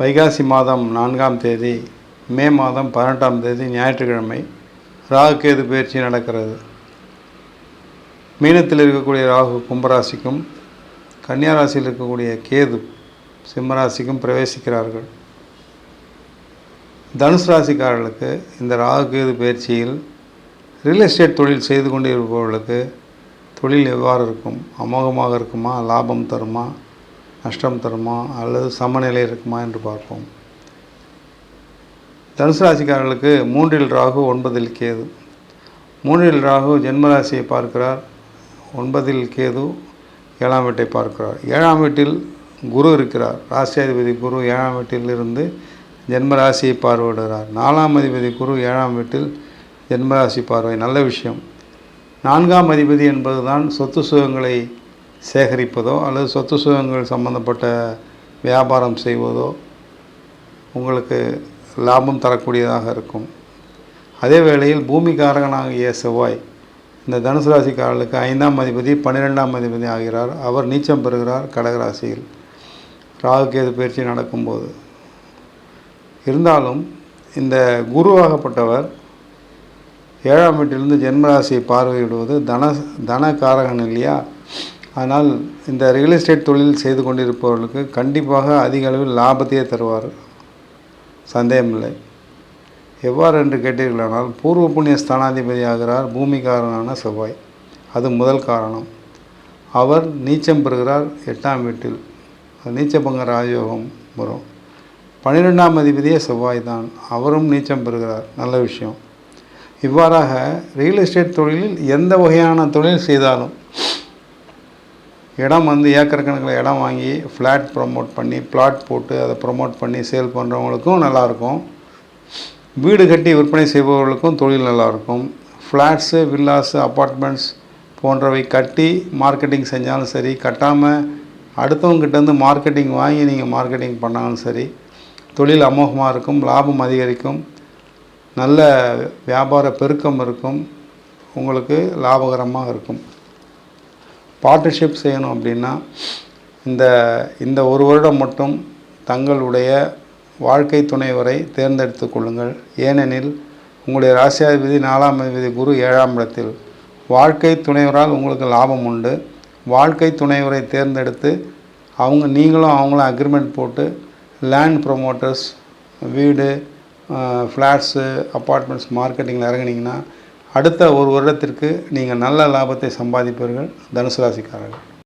வைகாசி மாதம் நான்காம் தேதி மே மாதம் பதினெட்டாம் தேதி ஞாயிற்றுக்கிழமை ராகுகேது பயிற்சி நடக்கிறது. மீனத்தில் இருக்கக்கூடிய ராகு கும்பராசிக்கும் கன்னியாராசியில் இருக்கக்கூடிய கேது சிம்மராசிக்கும் பிரவேசிக்கிறார்கள். தனுசு ராசிக்காரர்களுக்கு இந்த ராகு கேது பயிற்சியில் ரியல் எஸ்டேட் தொழில் செய்து கொண்டிருப்பவர்களுக்கு தொழில் எவ்வாறு இருக்கும் அமோகமாக இருக்குமா லாபம் தருமா நஷ்டம் தருமா அல்லது சமநிலை இருக்குமா என்று பார்ப்போம். தனுசு ராசிக்காரர்களுக்கு மூன்றில் ராகு ஒன்பதில் கேது. மூன்றில் ராகு ஜென்மராசியை பார்க்கிறார். ஒன்பதில் கேது ஏழாம் வீட்டை பார்க்கிறார். ஏழாம் வீட்டில் குரு இருக்கிறார். ராசியாதிபதி குரு ஏழாம் வீட்டில் இருந்து ஜென்மராசியை பார்வையிடுகிறார். நாலாம் அதிபதி குரு ஏழாம் வீட்டில் ஜென்மராசி பார்வை. நல்ல விஷயம். நான்காம் அதிபதி என்பதுதான் சொத்து சுகங்களை சேகரிப்பதோ அல்லது சொத்து சுகங்கள் சம்பந்தப்பட்ட வியாபாரம் செய்வதோ உங்களுக்கு லாபம் தரக்கூடியதாக இருக்கும். அதே வேளையில் பூமிகாரகனாகிய செவ்வாய் இந்த தனுசு ராசிக்காரர்களுக்கு ஐந்தாம் அதிபதி பன்னிரெண்டாம் அதிபதி ஆகிறார். அவர் நீச்சம் பெறுகிறார் கடகராசியில். ராகு பயிற்சி நடக்கும்போது. இருந்தாலும் இந்த குருவாகப்பட்டவர் ஏழாம் வீட்டிலிருந்து ஜென்மராசியை பார்வையிடுவது தன தனகாரகன் இல்லையா? அதனால் இந்த ரியல் எஸ்டேட் தொழில் செய்து கொண்டிருப்பவர்களுக்கு கண்டிப்பாக அதிக அளவில் லாபத்தையே தருவார். சந்தேகமில்லை. எவ்வாறு என்று கேட்டீர்களானால் பூர்வ புண்ணிய ஸ்தானாதிபதி ஆகிறார் பூமிகாரனான செவ்வாய். அது முதல் காரணம். அவர் நீச்சம் பெறுகிறார் எட்டாம் வீட்டில். நீச்சபங்க ராஜயோகம் வரும். பன்னிரெண்டாம் அதிபதியே செவ்வாய் தான். அவரும் நீச்சம் பெறுகிறார். நல்ல விஷயம். இவ்வாறாக ரியல் எஸ்டேட் தொழிலில் எந்த வகையான தொழில் செய்தாலும் இடம் வந்து ஏக்கர் கணக்கில் இடம் வாங்கி ஃப்ளாட் ப்ரமோட் பண்ணி பிளாட் போட்டு அதை ப்ரொமோட் பண்ணி சேல் பண்ணுறவங்களுக்கும் நல்லாயிருக்கும். வீடு கட்டி விற்பனை செய்பவர்களுக்கும் தொழில் நல்லாயிருக்கும். ஃப்ளாட்ஸு வில்லாஸு அப்பார்ட்மெண்ட்ஸ் போன்றவை கட்டி மார்க்கெட்டிங் செஞ்சாலும் சரி கட்டாமல் அடுத்தவங்ககிட்டேருந்து மார்க்கெட்டிங் வாங்கி நீங்கள் மார்க்கெட்டிங் பண்ணாலும் சரி தொழில் அமோகமாக இருக்கும் லாபம் அதிகரிக்கும் நல்ல வியாபார பெருக்கம் இருக்கும் உங்களுக்கு லாபகரமாக இருக்கும். பார்ட்னர்ஷிப் செய்யணும் அப்படின்னா இந்த இந்த ஒரு வருடம் மட்டும் தங்களுடைய வாழ்க்கை துணைவரை தேர்ந்தெடுத்து கொள்ளுங்கள். ஏனெனில் உங்களுடைய ராசியாதிபதி நாலாம் அதிபதி குரு ஏழாம் இடத்தில். வாழ்க்கை துணைவரால் உங்களுக்கு லாபம் உண்டு. வாழ்க்கை துணைவரை தேர்ந்தெடுத்து அவங்க நீங்களும் அவங்களும் அக்ரிமெண்ட் போட்டு லேண்ட் ப்ரொமோட்டர்ஸ் வீடு ஃப்ளாட்ஸு அப்பார்ட்மெண்ட்ஸ் மார்க்கெட்டிங்கில் இறங்குனீங்கன்னா அடுத்த ஒரு வருடத்திற்கு நீங்கள் நல்ல லாபத்தை சம்பாதிப்பீர்கள் தனுசு ராசிக்காரர்கள்.